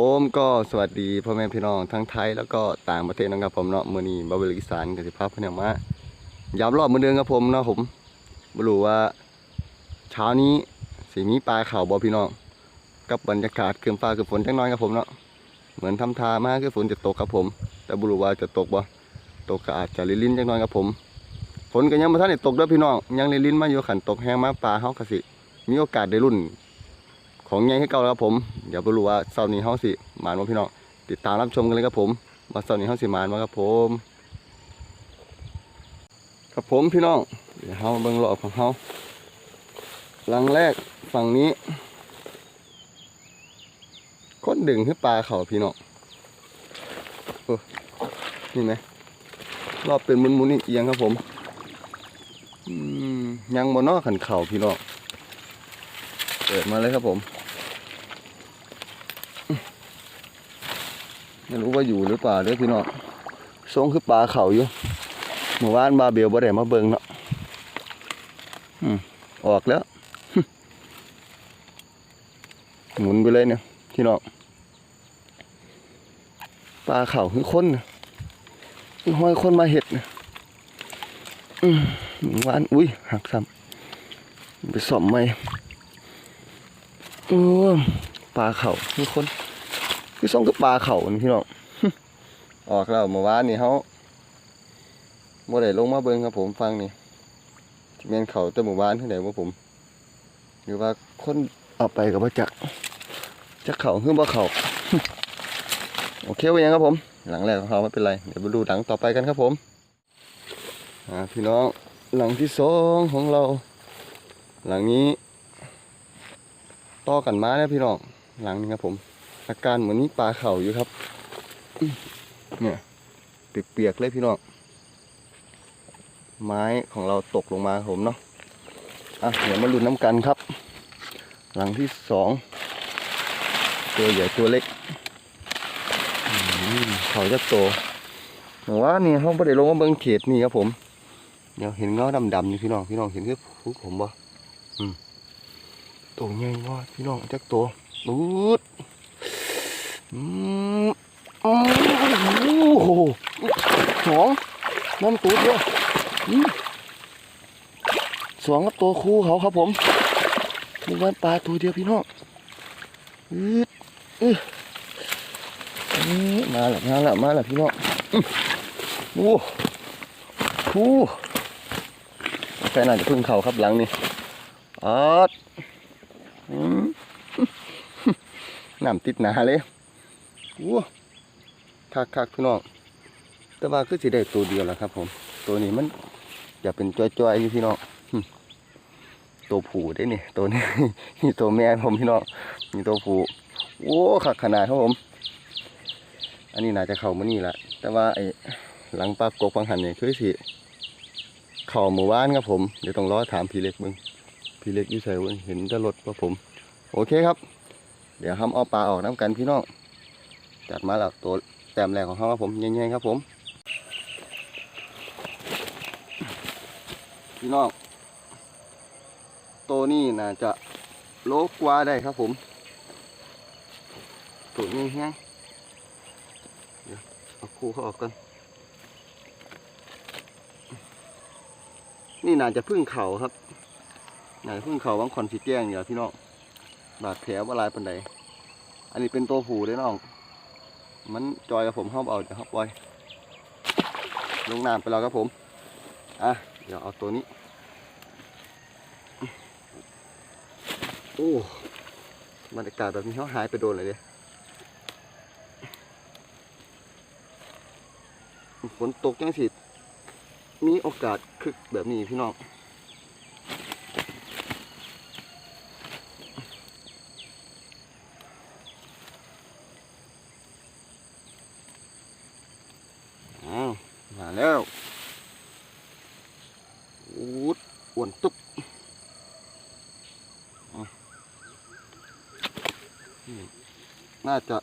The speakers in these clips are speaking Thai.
ผมก็สวัสดีพ่อแม่พี่น้องทั้งไทยแล้วก็ต่างประเทศนะครับผมเนาะมือนีบาเวลอีสานกับสิภาพพนมายามรอบมือเดือนครับผมเนาะผมบรู้ว่าเช้านี้สิมีปลาเข่าบ่พี่น้องกับบรรยากาศเคลื่อนฟ้าคือฝนจังน้อยครับผมเนาะเหมือนทำทามาคือฝนจะตกครับผม แต่บรู้ว่าจะตกบ่ตกก็อาจจะลินจังน้อยครับผมฝนก็ยังบ่ทันได้ตกด้อพี่น้องยังลินมาอยู่ขันตกแห้งมาปลาเฮาก็สิมีโอกาสได้รุ่น ของใหญ่ให้เก่าแล้วครับผม เดี๋ยวไปรู้ว่าเสาร์นี้เฮาสิหมานว่าพี่น้องติดตามรับชมกันเลยครับผมว่าเสาร์นี้เฮาสิหมานว่าครับผม ครับผมพี่น้องเดี๋ยวเฮาเบิ่งรอบของเฮาหลังแรกฝั่งนี้ก้นดึงขึ้นปลาเขาพี่น้องโอ้นี่ไหมรอบเป็นมุนๆเอียงครับผมอืมยังบนนอกขันเข่าพี่น้องเปิดมาเลยครับผม ไม่รู้ว่าอยู่หรือเปล่าเด้อพี่น้องทรงคือปลาเขาอยู่เมื่อวานบาเบลบ่ได้มาเบิ่งเนาะอืมออกแล้ว หมุนไปเลยเนี่ยพี่น้องปลาเขาคือคนนะคือห้อยคนมาเห็ดนะอืมเมื่อวาน อุ้ย หักซ้ำไปซ่อมไหมโอ้ปลาเขาคือคน คือส่งกับปลาเขานพี่น้องออกแล้วเมื่อวานนี่เขาบ่ได้ลงมาเบิ่งครับผมฟังนี่ที่แม่นเขาแต่หมู่บ้านเท่ไหร่ว่าผม หรือว่าคนเอาไปกับว่าจักจักเขาคือบ่เขาโอเคไว้ยังครับผม หลังแรกของเขาไม่เป็นไร เดี๋ยวไปดูหลังต่อไปกันครับผมพี่น้องหลังที่สองของเรา หลังนี้ ต่อกันมาแล้วพี่น้องหลังนี้ครับผม อาการเหมือนนี้ปลาเข่าอยู่ครับ เนี่ยเปียกๆเลยพี่น้อง ไม้ของเราตกลงมาผมเนาะ อะเดี๋ยวมาลุ้นน้ำกันครับ หลังที่สอง ตัวใหญ่ตัวเล็กเขาจะโตแต่ว่านี่เขาไม่ได้ลงมาเบิ่งเขตนี่ครับผม เดี๋ยวเห็นเงาดำๆนี่พี่น้อง พี่น้องเห็นคือพวกผมบ่อืมตัวใหญ่มาพี่น้องจักตัวบูด อืมโอ้โหสองน้ำตูดเดียวอืมสองกับตัวคู่เขาครับผมนึกว่าปลาตัวเดียวพี่น้องอืดอือมาแล้วมาแล้วมาแล้วพี่น้องอื้อโอ้โหแฟนอาจจะพึ่งเขาครับหลังนี่ออดอืมน้ำติดหนาเลย ว้าคักคักพี่น้อง แต่ว่าคือสิได้ตัวเดียวแหละครับ ผม ตัวนี้มันอย่าเป็นจ้อยๆอยู่พี่น้องตัวผูได้นี่ตัวนี้นี่ตัวแม่ผมพี่น้องนี่ตัวผูโอ้ขักขนาดครับผม อันนี้น่าจะเข้ามานี่แหละแต่ว่าไอ้หลังปลากกฟังหันเนี่ยคือสิเข่าหมู่บ้านครับผม เดี๋ยวต้องรอถามพี่เล็กมึงพี่เล็กอยู่ใส่เบิ่งเห็นจะรถว่าผม โอเคครับ เดี๋ยวทำเอาปลาออกน้ำกันพี่น้อง จัดมาแล้วตัวแต้มแรกของเขาครับผมเงี้ยๆครับผมพี่น้องตัวนี้น่าจะโลกว่าได้ครับผมตัวนี้แห้งเดี๋ยวเอาคู่เขาออกกันนี่น่าจะพึ่งเข่าครับน่าจะพึ่งเข่าบางคนสีแก้งอย่าพี่น้องบาดแผลว่าลายปันใดอันนี้เป็นตัวผูเด้อน้อง มันจอยกับผมห้องเอาเดี๋ยวครับปล่อยลงน้ำไปแล้วครับผม อะ เดี๋ยวเอาตัวนี้ โอ้บรรยากาศแบบนี้เขาหายไปโดนเลยเด้ฝนตกจังสิมีโอกาสคึกแบบนี้พี่น้อง อ้าวมา แล้วอูดอ้วนตุ๊บน่าจะ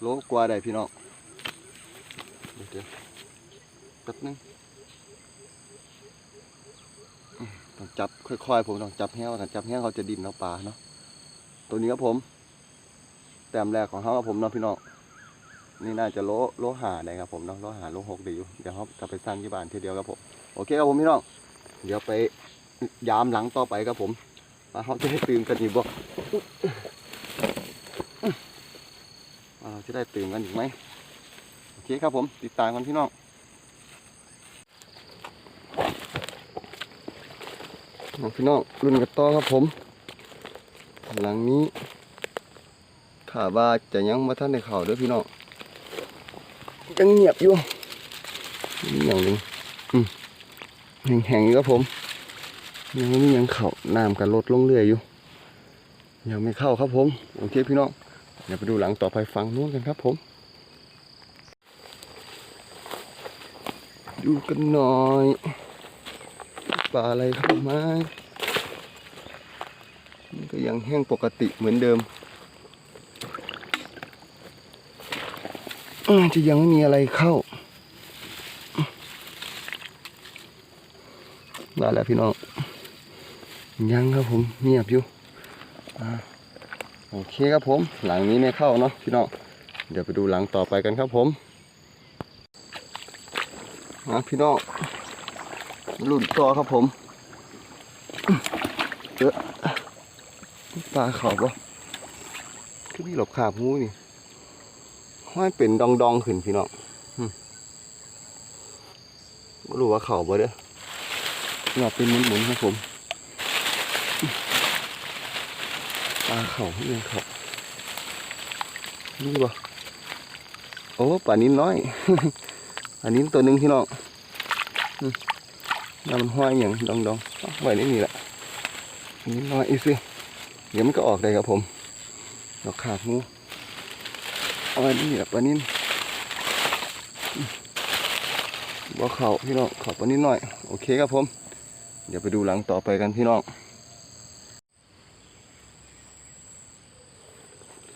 โลกว่าได้พี่น้องเดี๋ยวแป๊บนึงต้องจับค่อยๆผมต้องจับแห้วกันจับแห้วเขาจะดินเอาปลาเนาะตัวนี้ครับผม แต้มแรกของเขาครับผมเนาะพี่น้อง นี่น่าจะโลโลหาได้ครับผมเนาะโลหาโลหกดีอยู่เดี๋ยวเขาจะไปสร้างที่บ้านทีเดียวครับผมโอเคครับผมพี่น้องเดี๋ยวไปยามหลังต่อไปครับผมว่าเขาจะได้ตื่นกันอีกบ่เราจะได้ตื่นกันอีกไหมโอเคครับผมติดตามกันพี่น้องเอาพี่น้องรุ่นกันต่อครับผม หลังนี้ถ้าว่าจะยังมาท่านในเข่าด้วยพี่น้อง ยังเงียบอยู่อย่างหนึ่งแห้งๆอยู่ครับผมยังไม่มียังเข่าน้ำกันลดลงเรื่อยอยู่ ยังไม่เข้าครับผม โอเคพี่น้องเดี๋ยวไปดูหลังต่อไปฟังนู้นกันครับผม ดูกันหน่อยปลาอะไรเข้ามามันก็ยังแห้งปกติเหมือนเดิม อืมจะยังไม่มีอะไรเข้า ได้แล้วพี่น้อง ยังครับผมเงียบอยู่โอเคครับผม หลังนี้ไม่เข้าเนาะพี่น้อง เดี๋ยวไปดูหลังต่อไปกันครับผมอะพี่น้องรุ่นต่อครับผมเยอะปลาเขาปะคือมีหลบขาบหูนี่ ห้อยเป็นดองดองขึ้นพี่น้องไม่รู้ว่าเขาบ่เด้อหลบเป็นหมุนๆครับผมปลาเขาเรื่องเขานี่บ่โอ้ปลานิ้นน้อย อันนี้ตัวหนึ่งพี่น้องอืมแล้วมันห้อยอย่างดองดองไว้ในนี่แหละนนี้น้อยอีสิเดี๋ยวมันก็ออกได้ครับผมดอกขาบงู เอาไว้นี่แหละปลานิ่นบ่เขาพี่น้องขอปลานิ่นหน่อย โอเคครับผม เดี๋ยวไปดูหลังต่อไปกันพี่น้อง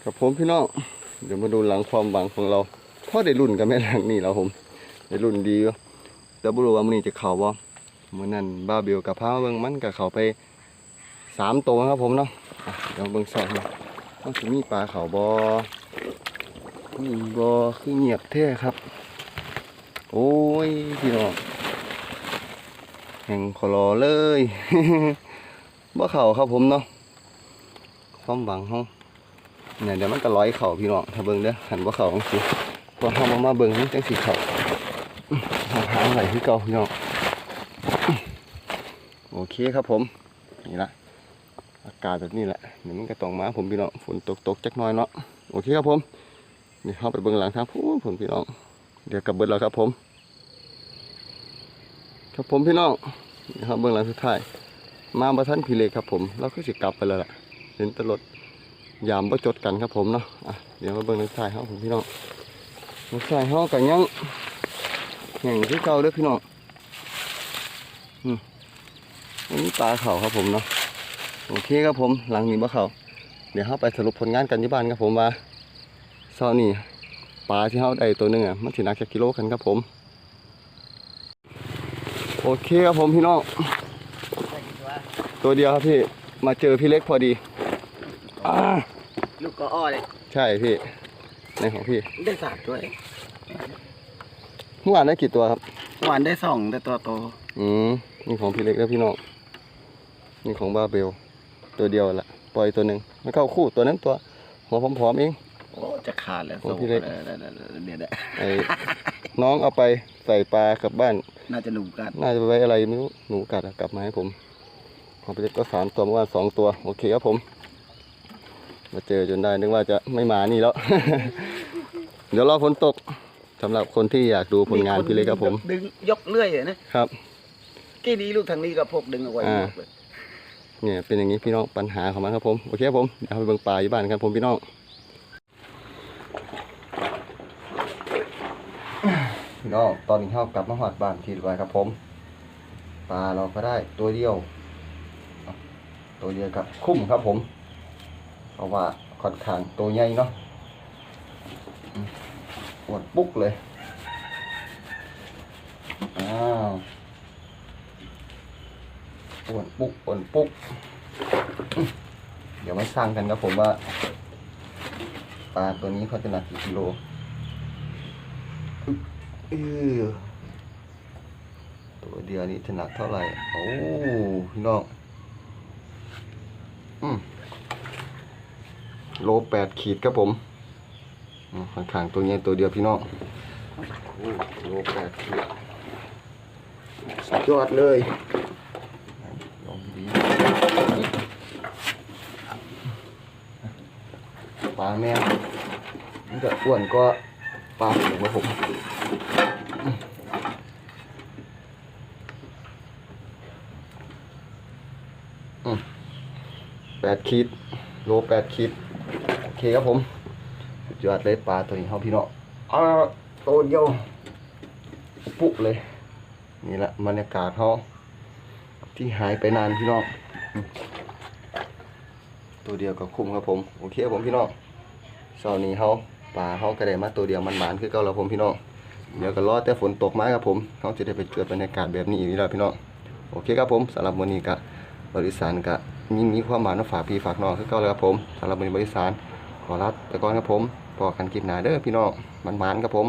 ครับผมพี่น้อง เดี๋ยวมาดูหลังความหวังของเราพ่อได้รุ่นกันแม่หลังนี่แล้วผม ได้รุ่นดีอยู่แต่บุรุษว่ามันนี้จะเข่าบ่เมื่อนั้นบ้าเบลกับพาเบิ่งมันกับเขาไปสามตัวครับผมเนาะเดี๋ยวเบิ่งสองนะต้องสิมีปลาเขาบอ บอคือเงียบแท้ครับ โอ้ยพี่น้องแห่งขอรอเลยบ่เข่าครับผมเนาะความหวังเฮาเนี่ยเดี๋ยวมันก็ร้อยเข่าพี่น้องถ้าเบิ่งเด้อหันบ่เข่าจังซี่พอเฮามามาเบิ่งจังสิเข่าทาหางไหลคือเก่าพี่น้องโอเคครับผมนี่ละอากาศแบบนี้แหละเดี๋ยวมันก็ต้องมาผมพี่น้องฝนตกตกจักน้อยเนาะโอเคครับผม นี่เข้าไปเบื้องหลังทางพูนผมพี่น้อง เดี๋ยวกลับเบิดแล้วครับผม ครับผมพี่น้องนี่ครับเบื้องหลังสุดท้าย มาประท่านพี่เล็กครับผมเราก็สิกลับไปแล้วล่ะเห็นตลดยามประจดกันครับผมเนาะอะเดี๋ยวมาเบื้องหลังสุดท้ายครับผมพี่น้องหลังสุดท้ายเขากันยังแห่งที่เก่าเด้อพี่น้องอืมนนี้ปลาเข่าครับผมเนาะโอเคครับผมหลังนี้บ่เขาเดี๋ยวเราไปสรุปผลงานกันที่บ้านครับผมว่า เช้านี้ปลาที่เราได้ตัวหนึงอะมันถึงนักแค่กิโลกันครับผม โอเคครับผมพี่น้องตัวเดียวครับพี่มาเจอพี่เล็กพอดีอ่าลูกก็อ้อเลยใช่พี่ในของพี่ได้สามด้วยเมื่อวานได้กี่ตัวครับหวานได้สองแต่ตัวโตอืมนี่ของพี่เล็กแล้วพี่น้องนี่ของบาเบล ตัวเดียวแหละปล่อยตัวหนึ่งไม่เข้าคู่ตัวนั้นตัวหัวผอมๆเองโอ้จะขาดแล้วโอ้พี่เล็กเดี๋ยวเดี๋ยวเดี๋ยวเดี๋ยวเดี๋ยวไอ้น้องเอาไปใส่ปลากลับบ้าน น่าจะหนุ่มกันน่าจะไปไว้อะไรไม่รู้หนูกัดอะกลับมาให้ผมของไปเล็กก็สามตัวเมื่อวานสองตัว โอเคครับผม มาเจอจนได้นึกว่าจะไม่มานี่แล้ว เดี๋ยวรอฝนตกสำหรับคนที่อยากดูผลงานพี่เล็กครับผม ดึงยกเลื่อยอะนะครับ กี่นี้ลูกทางนี้ก็พกดึงเอาไว้อ่า หมดเลย เนี่ยเป็นอย่างนี้พี่น้องปัญหาของมันครับผม โอเคครับผมเดี๋ยวเอาไปเบิ่งปลาอยู่บ้านครับผมพี่น้อง พี่น้อง ตอนนี้เข้ากลับมาหอดบ้านที่เรียบร้ครับผม ปลาเราก็ได้ตัวเดียว ตัวเดียวกับคุ้มครับผม เพราะว่าค่อนข้างตัวใหญ่เนาะอวดปุ๊กเลย อ้าวอวนปุ๊กอวนปุ๊ก เดี๋ยวมาสร้างกันครับผมว่า ปลาตัวนี้เขาจะหนักกี่กิโล เออตัวเดียวนี้จะหนักเท่าไหร่ โอ้พี่น้อง อืมโลแปดขีดครับผมค่อนข้างตัวนี้ตัวเดียวพี่น้องโอ้โลแปดขีดสุดยอดเลยลองดีปลาแม่มันจะอ้วนก็ ปลาหมูครับผมอืมแปดขีดโลแปดขีดโอเคครับผมสุดยอดเลยปลาตัวนี้เขาพี่เน้องเอาตัวเดียวปุ๊บเลย นี่แหละบรรยากาศเขาที่หายไปนานพี่น้องตัวเดียวก็คุ้มครับผม โอเคครับผมพี่น้องเช้านี้เขา ปลาเขาก็ได้มาตัวเดียวมันหมานคือเก่าแล้วผมพี่น้องเดี๋ยวก็รอแต่ฝนตกมาครับผมเขาจะได้ไปเกิดบรรยากาศแบบนี้อีกแล้วพี่น้องโอเคครับผมสำหรับวันนี้ก็บริษัทก็ยิ่งมีความหมายมาฝากพี่ฝากน้องคือเก่าแล้วครับผมสำหรับวันนี้บริษัทขอรับแต่ก่อนครับผมพอกันคลิปหน้าเด้อพี่น้องมันหมานครับผม